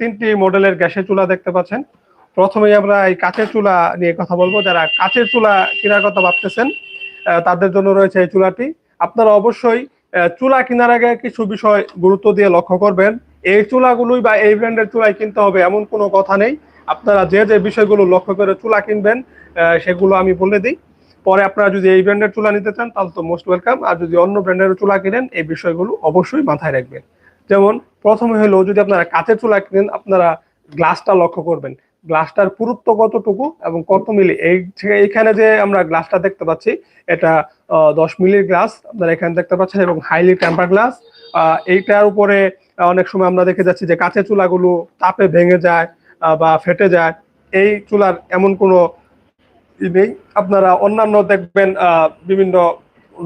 তিনটি মডেলের গ্যাসের চুলা দেখতে পাচ্ছেন। প্রথমেই আমরা এই কাঁচের চুলা নিয়ে কথা বলব। যারা কাঁচের চুলা কেনার কথা ভাবতেছেন তাদের জন্য রয়েছে এই চুলাটি। আপনারা অবশ্যই চুলা কেনার আগে কিছু বিষয় গুরুত্ব দিয়ে লক্ষ্য করবেন। এই চুলাগুলোই বা এই ব্র্যান্ডের চুলাই কিনতে হবে এমন কোনো কথা নেই। আপনারা যে যে বিষয়গুলো লক্ষ্য করে চুলা কিনবেন সেগুলো আমি বলে দিই। পরে আপনারা যদি এই ব্র্যান্ডের চুলা নিতে চান, তাহলে তো মোস্ট ওয়েলকাম। আর যদি অন্য ব্র্যান্ডের চুলা কিনেন, এই বিষয়গুলো অবশ্যই মাথায় রাখবেন। যেমন প্রথমে হলো যদি আপনারা কাঁচের চুলা কিনেন, আপনারা গ্লাসটা লক্ষ্য করবেন। গ্লাসটার পুরুত্ব কতটুকু এবং কত মিলি? এই এইখানে যে আমরা গ্লাসটা দেখতে পাচ্ছি, এটা দশ মিলির গ্লাস আপনারা এখানে দেখতে পাচ্ছেন এবং হাইলি টেম্পার গ্লাস। এইটার উপরে অনেক সময় আমরা দেখে যাচ্ছি যে কাঁচের চুলাগুলো তাপে ভেঙে যায় বা ফেটে যায়। এই চুলার এমন কোনো নেই। আপনারা অন্যান্য দেখবেন বিভিন্ন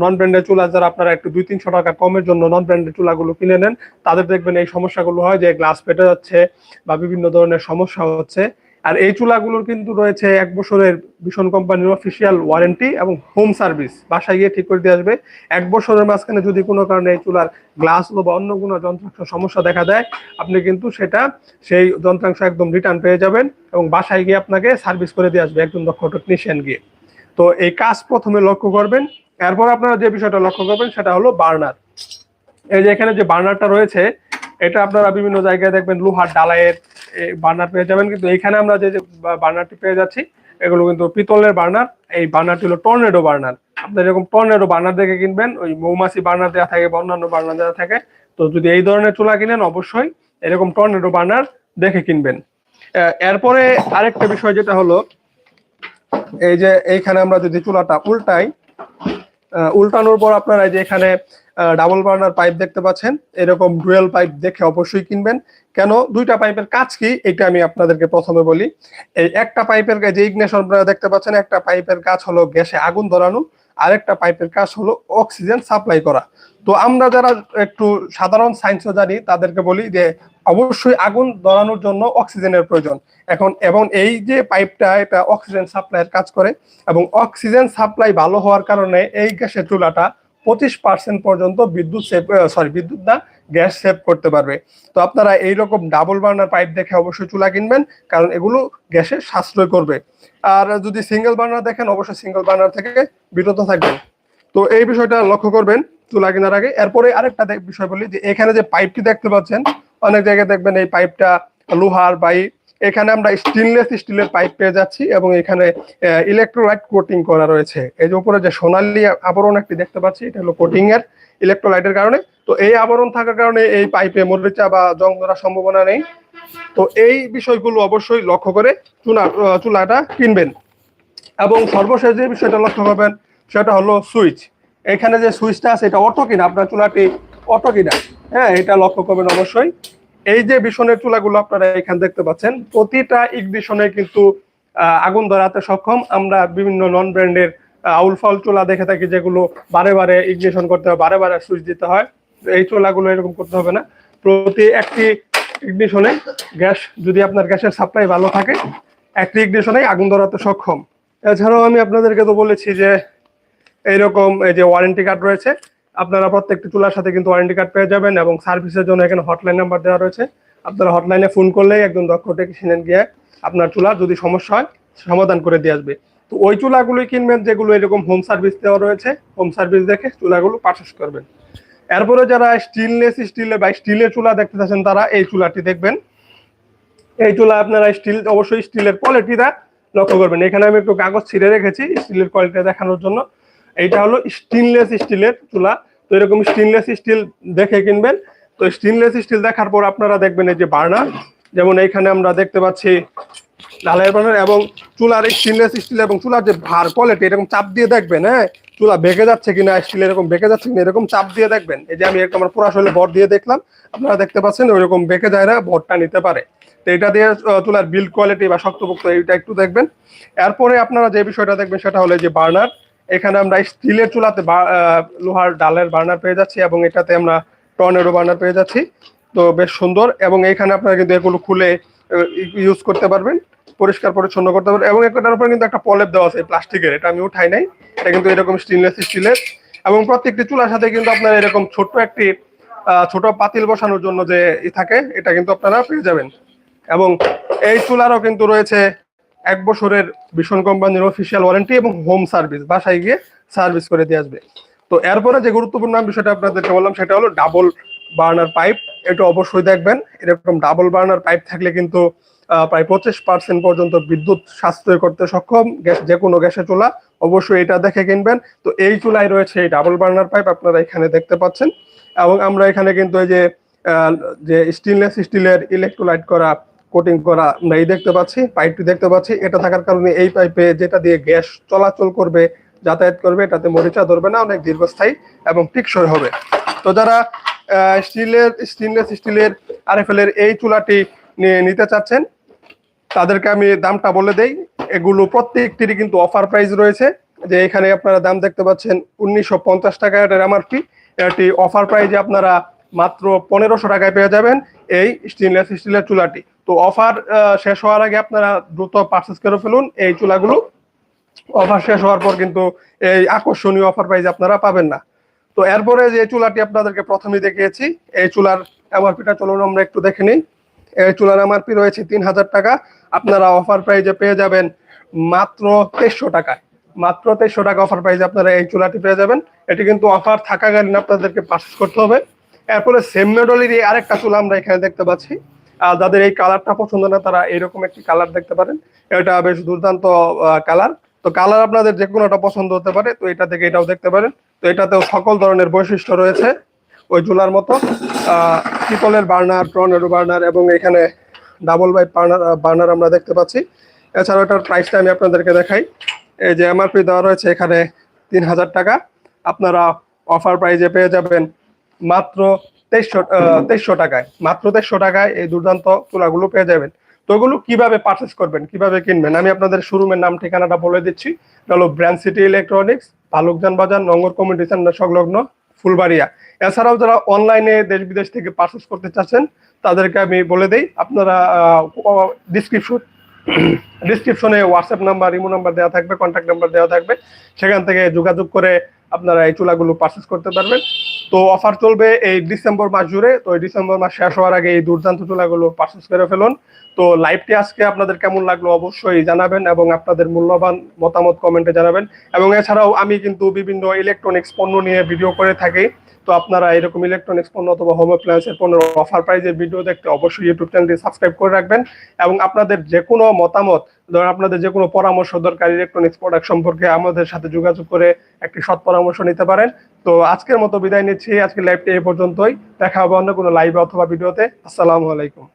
নন ব্র্যান্ডের চুলা যারা আপনারা একটু দুই, তিনশো টাকা কমের জন্য নন ব্র্যান্ডের চুলাগুলো কিনে নেন, তাদের দেখবেন এই সমস্যাগুলো হয় যে গ্লাস ফেটে যাচ্ছে বা বিভিন্ন ধরনের সমস্যা হচ্ছে। আর এই চুলাগুলোর কিন্তু রয়েছে এক বছরের ভীষণ কোম্পানির অফিসিয়াল ওয়ারেন্টি এবং হোম সার্ভিস বাসায় গিয়ে ঠিক করে দিয়ে আসবে। এক বছরের মাঝখানে যদি কোনো কারণে এই চুলার গ্লাস বা অন্য কোনো যন্ত্রাংশ সমস্যা দেখা দেয়, আপনি কিন্তু সেটা সেই যন্ত্রাংশ একদম রিটার্ন পেয়ে যাবেন এবং বাসায় গিয়ে আপনাকে সার্ভিস করে দিয়ে আসবে একজন দক্ষ টেকনিশিয়ান গিয়ে। তো এই কাজ প্রথমে লক্ষ্য করবেন এরপর আপনারা যে বিষয়টা লক্ষ্য করবেন সেটা হলো বার্নার। এই যে এখানে যে বার্নারটা রয়েছে, এটা আপনারা বিভিন্ন জায়গায় দেখবেন লোহার ডালাইয়ের বার্নার পেয়ে যাবেন। কিন্তু এখানে আমরা যে বার্নারটি পেয়ে যাচ্ছি, এগুলো কিন্তু পিতলের বার্নার। এই বার্নারটি হলো টর্নেডো বার্নার। আপনার এরকম টর্নেডো বার্নার দেখে কিনবেন, ওই মৌমাছি বার্নার দেওয়া থাকে বা অন্যান্য বার্নার দেওয়া থাকে। তো যদি এই ধরনের চুলা কিনেন, অবশ্যই এরকম টর্নেডো বার্নার দেখে কিনবেন। এরপরে আরেকটা বিষয় যেটা হলো, এই যে এইখানে আমরা যদি চুলাটা উল্টাই উল্টানোর পর আপনারা এই যে এখানে ডাবল বার্নার পাইপ দেখতে পাচ্ছেন। এরকম ডুয়েল পাইপ দেখে অবশ্যই কিনবেন। কেন? দুইটা পাইপের কাজ কি? এটা আমি আপনাদেরকে প্রথমে বলি। এই একটা পাইপের যে ইগনেশন আপনারা দেখতে পাচ্ছেন, একটা পাইপের কাজ হলো গ্যাসে আগুন ধরানো। আরেকটা পাইপের কাজ হলো অক্সিজেন সাপ্লাই করা। তো আমরা যারা একটু সাধারণ সায়েন্সও জানি, তাদেরকে বলি যে অবশ্যই আগুন ধরানোর জন্য অক্সিজেনের প্রয়োজন। এখন, এবং এই যে পাইপটা, এটা অক্সিজেন সাপ্লাইয়ের কাজ করে, এবং অক্সিজেন সাপ্লাই ভালো হওয়ার কারণে এই গ্যাসের চুলাটা পঁচিশ পার্সেন্ট পর্যন্ত বিদ্যুৎ সরি বিদ্যুৎ না গ্যাস সেভ করতে পারবে। তো আপনারা এইরকম ডাবল বার্নার পাইপ দেখে অবশ্যই চুলা কিনবেন, কারণ এগুলো গ্যাসের সাশ্রয় করবে। আর যদি সিঙ্গেল বার্নার দেখেন, অবশ্যই সিঙ্গেল বার্নার থেকে বিরত থাকবেন। তো এই বিষয়টা লক্ষ্য করবেন চুলা কেনার আগে। এরপরে আরেকটা বিষয় বলি যে, এখানে যে পাইপটি দেখতে পাচ্ছেন, অনেক জায়গায় দেখবেন এই পাইপটা লোহার বাই এখানে আমরা স্টেনলেস স্টিলের পাইপ পেয়ে যাচ্ছি এবং এখানে ইলেকট্রোলাইট কোটিং করা রয়েছে। এই যে উপরে যে সোনালী আবরণ একটি দেখতে পাচ্ছি, এটা হলো কোটিং এর ইলেকট্রোলাইটের কারণে। তো এই আবরণ থাকার কারণে এই পাইপে মরিচা বা জং ধরার সম্ভাবনা নেই। তো এই বিষয়গুলো অবশ্যই লক্ষ্য করে চুলা চুলাটা কিনবেন। এবং সর্বশেষ যে বিষয়টা লক্ষ্য করবেন, সেটা হলো সুইচ। এখানে যে সুইচটা আছে, এটা অটো কিনা? আপনার চুলাটি অটো কিনা? হ্যাঁ এটা লক্ষ্য করবেন অবশ্যই। এই যে বিছনের চুলাগুলো আপনারা এখানে দেখতে পাচ্ছেন, প্রতিটা ইগনিশনে কিন্তু আগুন ধরাতে সক্ষম। আমরা বিভিন্ন নন ব্র্যান্ডের আউল ফাউল চুলা দেখে থাকি যেগুলো বারে বারে ইগনিশন করতে হয়, বারে বারে সুইচ দিতে হয়। এই চুলাগুলো এরকম করতে হবে না। প্রতি একটি ইগনিশনে গ্যাস, যদি আপনার গ্যাসের সাপ্লাই ভালো থাকে, একটি ইগনিশনে আগুন ধরাতে সক্ষম। এছাড়াও আমি আপনাদেরকে তো বলেছি যে, এইরকম এই যে ওয়ারেন্টি কার্ড রয়েছে আপনারা প্রত্যেকটি চুলার সাথে কিন্তু ওয়ারেন্টি কার্ড পেয়ে যাবেন এবং সার্ভিসের জন্য এখানে হটলাইন নাম্বার দেওয়া রয়েছে। আপনারা হটলাইনে ফোন করলেই একজন দক্ষ টেকনিশিয়ান গিয়ে আপনার চুলার যদি সমস্যা হয়, সমাধান করে দিয়ে আসবে। তো ওই চুলাগুলোই কিনবেন, যেগুলো এরকম হোম সার্ভিস দেওয়া রয়েছে হোম সার্ভিস দেখে চুলাগুলো পারচেস করবেন। এরপরে যারা স্টিললেস স্টিলে বা স্টিলের চুলা দেখতে চাচ্ছেন, তারা এই চুলাটি দেখবেন। এই চুলা আপনারা স্টিল অবশ্যই স্টিলের কোয়ালিটিটা লক্ষ্য করবেন। এখানে আমি একটু কাগজ ছিঁড়ে রেখেছি স্টিলের কোয়ালিটি দেখানোর জন্য। এইটা হলো স্টেনলেস স্টিলের চুলা। তো এরকম স্টেনলেস স্টিল দেখে কিনবেন। তো স্টেনলেস স্টিল দেখার পর আপনারা দেখবেন এই যে বার্নার, যেমন এইখানে আমরা দেখতে পাচ্ছি ঢালাই বার্নার এবং চুলার স্টেনলেস স্টিল এবং চুলার যে ভার কোয়ালিটি এরকম চাপ দিয়ে দেখবেন হ্যাঁ? চুলা বেঁকে যাচ্ছে কিনা স্টিল এরকম বেঁকে যাচ্ছে কিনা, এরকম চাপ দিয়ে দেখবেন। এই যে আমি একটা আমার পুরা শৈলে বর দিয়ে দেখলাম, আপনারা দেখতে পাচ্ছেন ওইরকম বেঁকে যায় না বরটা নিতে পারে। তো এটা দিয়ে চুলার বিল্ড কোয়ালিটি বা শক্তপোক্ত এইটা একটু দেখবেন। এরপরে আপনারা যে বিষয়টা দেখবেন সেটা হলো যে বার্নার। এখানে আমরা স্টিলের চুলাতে লোহার ডালের বার্নার পেয়ে যাচ্ছি এবং এটাতে আমরা টর্নেডো বার্নার পেয়ে যাচ্ছি। তো বেশ সুন্দর এবং এখানে আপনারা কিন্তু এগুলো খুলে ইউজ করতে পারবেন, পরিষ্কার পরিচ্ছন্ন করতে পারবেন এবং এটার উপরে কিন্তু একটা পলেপ দেওয়া আছে প্লাস্টিকের, এটা আমি উঠাই নাই, এটা কিন্তু এরকম স্টেনলেস স্টিলের এবং প্রত্যেকটি চুলার সাথে কিন্তু আপনার এরকম ছোট্ট একটি ছোট পাতিল বসানোর জন্য যে থাকে, এটা কিন্তু আপনারা পেয়ে যাবেন। এবং এই চুলারও কিন্তু রয়েছে এক বছরের ভীষণ কোম্পানির অফিসিয়াল ওয়ারেন্টি এবং হোম সার্ভিস বাসায় গিয়ে সার্ভিস করে দিয়ে আসবে। তো এরপরে যে গুরুত্বপূর্ণ বিষয়টা আপনাদেরকে বললাম, সেটা হলো ডাবল বার্নার পাইপ এটা অবশ্যই দেখবেন, এরকম ডাবল বার্নার পাইপ থাকলে কিন্তু প্রায় পঁচিশ পার্সেন্ট পর্যন্ত বিদ্যুৎ সাশ্রয় করতে সক্ষম। গ্যাস যে কোনো গ্যাসের চুলা, অবশ্যই এটা দেখে কিনবেন। তো এই চুলায় রয়েছে এই ডাবল বার্নার পাইপ আপনারা এখানে দেখতে পাচ্ছেন। এবং আমরা এখানে কিন্তু এই যে যে স্টেনলেস স্টিলের ইলেকট্রোলাইট করা কোটিং করা আমরা এই দেখতে পাচ্ছি পাইপটি দেখতে পাচ্ছি। এটা থাকার কারণে এই পাইপে যেটা দিয়ে গ্যাস চলাচল করবে, যাতায়াত করবে, এটাতে মরিচা ধরবে না, অনেক দীর্ঘস্থায়ী এবং টিকসই হবে। তো যারা স্টিলের স্টেনলেস স্টিলের আরএফএল এর এই চুলাটি নিতে চাচ্ছেন, তাদেরকে আমি দামটা বলে দেই। এগুলো প্রত্যেকটিরই কিন্তু অফার প্রাইস রয়েছে। যে এখানে আপনারা দাম দেখতে পাচ্ছেন উনিশশো পঞ্চাশ টাকা, এটার এমআরপি এটি অফার প্রাইজে আপনারা মাত্র পনেরোশো টাকায় পেয়ে যাবেন এই স্টেনলেস স্টিলের চুলাটি। তো অফার শেষ হওয়ার আগে আপনারা দ্রুত পারচেস করে ফেলুন এই চুলাগুলো। অফার শেষ হওয়ার পর কিন্তু এই আকর্ষণীয় অফার প্রাইজ আপনারা পাবেন না। তো এরপরে যে চুলাটি আপনাদেরকে প্রথমে দেখিয়েছি, এই চুলার এমআরপিটা চলুন আমরা একটু দেখে নিই। এই চুলার এমআরপি রয়েছে তিন হাজার টাকা। আপনারা অফার প্রাইজে পেয়ে যাবেন মাত্র তেইশশো টাকায় মাত্র তেইশশো টাকা অফার প্রাইজে আপনারা এই চুলাটি পেয়ে যাবেন। এটি কিন্তু অফার থাকাকালীন আপনাদেরকে পারচেস করতে হবে। এরপরে সেম মডেলেরই আরেকটা চুলা আমরা এখানে দেখতে পাচ্ছি। আর যাদের এই কালারটা পছন্দ না, তারা এরকম একটি কালার দেখতে পারেন। এটা বেশ দুর্দান্ত কালার তো কালার আপনাদের যে কোনোটা পছন্দ হতে পারে, তো এটা থেকে এটাও দেখতে পারেন। তো এটাতেও সকল ধরনের বৈশিষ্ট্য রয়েছে ওই চুলার মতো। পিতলের বার্নার টর্নেডো বার্নার এবং এখানে ডাবল বাই বার্নার বার্নার আমরা দেখতে পাচ্ছি। এছাড়াও এটার প্রাইসটা আমি আপনাদেরকে দেখাই। এই যে এমআরপি দেওয়া রয়েছে এখানে তিন হাজার টাকা। আপনারা অফার প্রাইজে পেয়ে যাবেন মাত্র তেইশশো তেইশশো টাকায়। মাত্র তেইশশো টাকায় এই দুর্দান্ত চুলাগুলো পেয়ে যাবেন। তো ওগুলো কীভাবে পারচেস করবেন, কীভাবে কিনবেন? আমি আপনাদের শোরুমের নাম, ঠিকানাটা বলে দিচ্ছি। হলো ব্র্যান্ড সিটি ইলেকট্রনিক্স ভালুকজান বাজার নঙ্গর কমিউনিটি সেন্টার সংলগ্ন ফুলবাড়িয়া। এছাড়াও যারা অনলাইনে দেশ বিদেশ থেকে পারচেস করতে চাচ্ছেন, তাদেরকে আমি বলে দিই, আপনারা ডিসক্রিপশন ডিসক্রিপশনে হোয়াটসঅ্যাপ নাম্বার ইমো নাম্বার দেওয়া থাকবে কন্ট্যাক্ট নাম্বার দেওয়া থাকবে। সেখান থেকে যোগাযোগ করে আপনারা এই চুলাগুলো পারচেস করতে পারবেন। তো অফার চলবে এই ডিসেম্বর মাস জুড়ে। তো এই ডিসেম্বর মাস শেষ হওয়ার আগে এই দুর্দান্ত চুলাগুলো পারচেস করে ফেলুন। তো লাইভটি আজকে আপনাদের কেমন লাগল অবশ্যই জানাবেন এবং আপনাদের মূল্যবান মতামত কমেন্টে জানাবেন। এবং এছাড়াও আমি কিন্তু বিভিন্ন ইলেকট্রনিক্স পণ্য নিয়ে ভিডিও করে থাকি। তো আপনারা এরকম ইলেকট্রনিক্স পণ্য অথবা হোম অ্যাপ্লায়েন্সের পণ্যের অফার প্রাইজের ভিডিও দেখতে অবশ্যই ইউটিউব চ্যানেলটি সাবস্ক্রাইব করে রাখবেন। এবং আপনাদের যে কোনো মতামত ধরুন আপনাদের যে কোনো পরামর্শ দরকার ইলেকট্রনিক্স প্রোডাক্ট সম্পর্কে আমাদের সাথে যোগাযোগ করে একটি সৎ পরামর্শ নিতে পারেন। তো আজকের মতো বিদায় নিচ্ছি। আজকে লাইভটি এই পর্যন্তই। দেখা হবে অন্য কোনো লাইভে অথবা ভিডিওতে আসসালামু আলাইকুম।